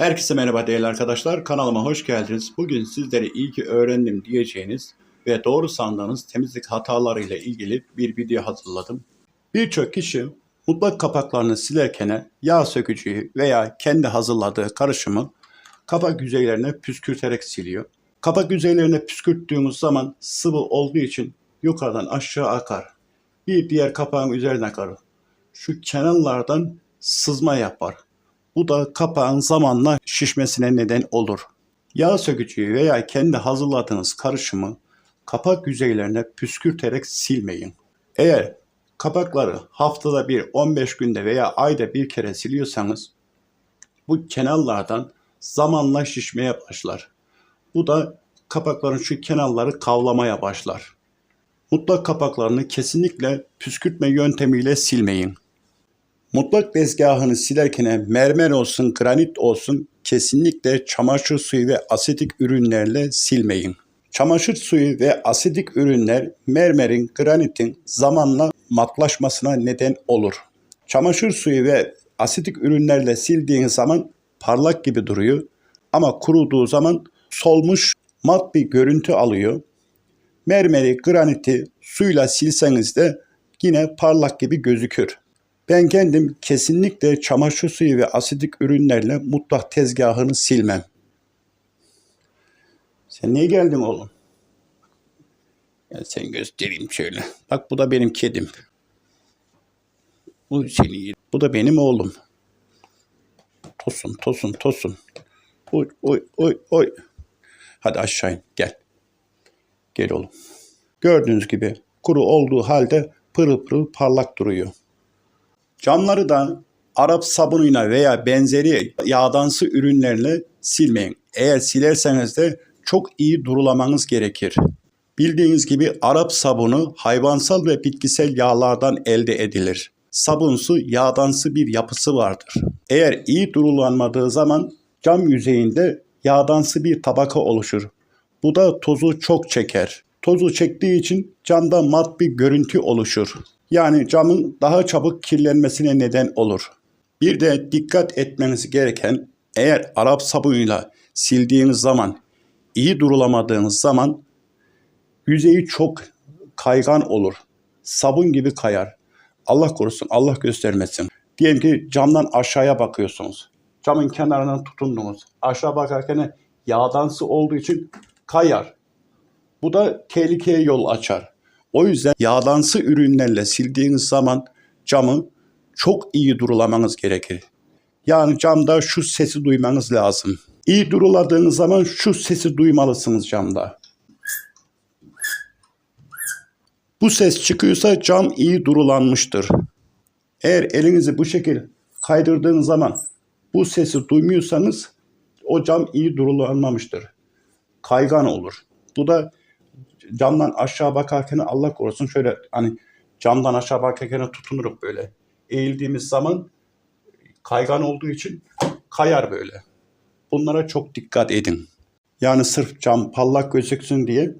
Herkese merhaba değerli arkadaşlar. Kanalıma hoş geldiniz. Bugün sizlere iyi ki öğrendim diyeceğiniz ve doğru sandığınız temizlik hatalarıyla ilgili bir video hazırladım. Birçok kişi mutlak kapaklarını silerken yağ sökücüyü veya kendi hazırladığı karışımı kapak yüzeylerine püskürterek siliyor. Kapak yüzeylerine püskürttüğümüz zaman sıvı olduğu için yukarıdan aşağı akar. Bir diğer kapağın üzerine akar. Şu kenarlardan sızma yapar. Bu da kapağın zamanla şişmesine neden olur. Yağ sökücüyü veya kendi hazırladığınız karışımı kapak yüzeylerine püskürterek silmeyin. Eğer kapakları haftada bir 15 günde veya ayda bir kere siliyorsanız bu kenarlardan zamanla şişmeye başlar. Bu da kapakların şu kenarları kavlamaya başlar. Mutlak kapaklarını kesinlikle püskürtme yöntemiyle silmeyin. Mutlak tezgahını silerken mermer olsun, granit olsun kesinlikle çamaşır suyu ve asetik ürünlerle silmeyin. Çamaşır suyu ve asetik ürünler mermerin, granitin zamanla matlaşmasına neden olur. Çamaşır suyu ve asetik ürünlerle sildiğiniz zaman parlak gibi duruyor ama kuruduğu zaman solmuş mat bir görüntü alıyor. Mermeri, graniti suyla silseniz de yine parlak gibi gözükür. Ben kendim kesinlikle çamaşır suyu ve asidik ürünlerle mutlak tezgahını silmem. Sen niye geldin oğlum? Ya sen göstereyim şöyle. Bak bu da benim kedim. Bu senin. Bu da benim oğlum. Tosun, tosun, tosun. Oy, oy, oy, oy. Hadi aşağı in, gel. Gel oğlum. Gördüğünüz gibi kuru olduğu halde pırıl pırıl parlak duruyor. Camları da Arap sabunuyla veya benzeri yağdansı ürünlerle silmeyin. Eğer silerseniz de çok iyi durulamanız gerekir. Bildiğiniz gibi Arap sabunu hayvansal ve bitkisel yağlardan elde edilir. Sabunsu yağdansı bir yapısı vardır. Eğer iyi durulanmadığı zaman cam yüzeyinde yağdansı bir tabaka oluşur. Bu da tozu çok çeker. Tozu çektiği için camda mat bir görüntü oluşur. Yani camın daha çabuk kirlenmesine neden olur. Bir de dikkat etmeniz gereken eğer Arap sabunuyla sildiğiniz zaman iyi durulamadığınız zaman yüzeyi çok kaygan olur. Sabun gibi kayar. Allah korusun, Allah göstermesin. Diyelim ki camdan aşağıya bakıyorsunuz. Camın kenarından tutundunuz. Aşağı bakarken yağdansı olduğu için kayar. Bu da tehlikeye yol açar. O yüzden yağdansı ürünlerle sildiğiniz zaman camı çok iyi durulamanız gerekir. Yani camda şu sesi duymanız lazım. İyi duruladığınız zaman şu sesi duymalısınız camda. Bu ses çıkıyorsa cam iyi durulanmıştır. Eğer elinizi bu şekil kaydırdığınız zaman bu sesi duymuyorsanız o cam iyi durulanmamıştır. Kaygan olur. Bu da camdan aşağı bakarken Allah korusun şöyle hani camdan aşağı bakarken tutunurup böyle eğildiğimiz zaman kaygan olduğu için kayar böyle. Bunlara çok dikkat edin. Yani sırf cam parlak gözüksün diye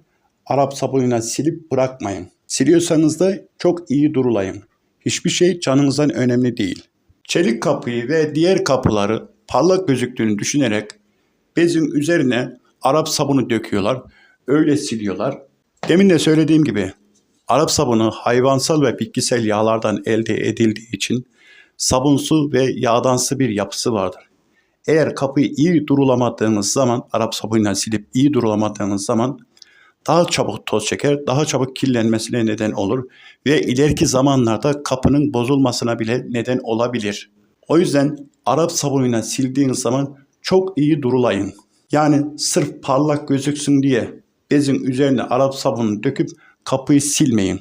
Arap sabunuyla silip bırakmayın. Siliyorsanız da çok iyi durulayın. Hiçbir şey canınızdan önemli değil. Çelik kapıyı ve diğer kapıları parlak gözüktüğünü düşünerek bezin üzerine Arap sabunu döküyorlar. Öyle siliyorlar. Demin de söylediğim gibi Arap sabunu hayvansal ve bitkisel yağlardan elde edildiği için sabunsu ve yağdansı bir yapısı vardır. Eğer kapıyı iyi durulamadığınız zaman Arap sabunuyla silip iyi durulamadığınız zaman daha çabuk toz çeker, daha çabuk kirlenmesine neden olur ve ileriki zamanlarda kapının bozulmasına bile neden olabilir. O yüzden Arap sabunuyla sildiğiniz zaman çok iyi durulayın. Yani sırf parlak gözüksün diye bezin üzerine Arap sabunu döküp kapıyı silmeyin.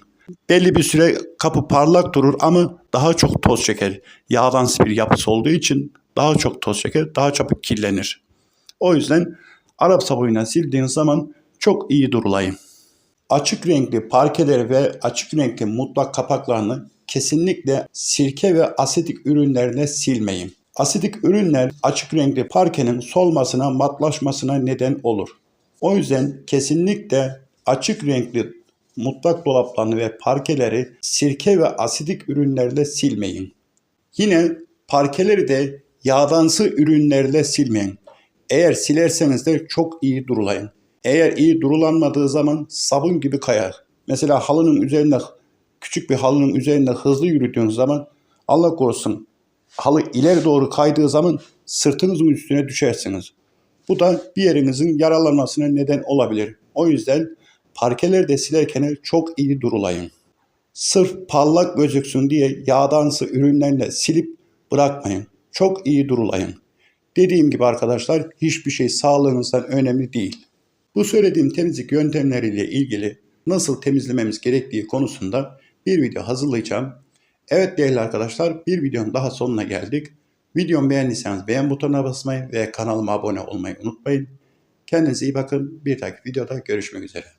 Belli bir süre kapı parlak durur ama daha çok toz çeker. Yağdansı bir yapısı olduğu için daha çok toz çeker, daha çabuk kirlenir. O yüzden Arap sabunuyla sildiğiniz zaman çok iyi durulayın. Açık renkli parkeleri ve açık renkli mutlak kapaklarını kesinlikle sirke ve asetik ürünlerle silmeyin. Asidik ürünler açık renkli parkenin solmasına, matlaşmasına neden olur. O yüzden kesinlikle açık renkli mutfak dolaplarını ve parkeleri sirke ve asidik ürünlerle silmeyin. Yine parkeleri de Yağdansı ürünlerle silmeyin. Eğer silerseniz de çok iyi durulayın. Eğer iyi durulanmadığı zaman sabun gibi kayar. Mesela halının üzerinde küçük bir halının üzerinde hızlı yürüdüğünüz zaman Allah korusun halı ileri doğru kaydığı zaman sırtınızın üstüne düşersiniz. Bu da bir yerinizin yaralanmasına neden olabilir. O yüzden parkeleri de silerken çok iyi durulayın. Sırf parlak gözüksün diye yağdansı ürünlerle silip bırakmayın. Çok iyi durulayın. Dediğim gibi arkadaşlar hiçbir şey sağlığınızdan önemli değil. Bu söylediğim temizlik yöntemleriyle ilgili nasıl temizlememiz gerektiği konusunda bir video hazırlayacağım. Evet değerli arkadaşlar bir videonun daha sonuna geldik. Videomu beğendiyseniz beğen butonuna basmayı ve kanalıma abone olmayı unutmayın. Kendinize iyi bakın. Bir dahaki videoda görüşmek üzere.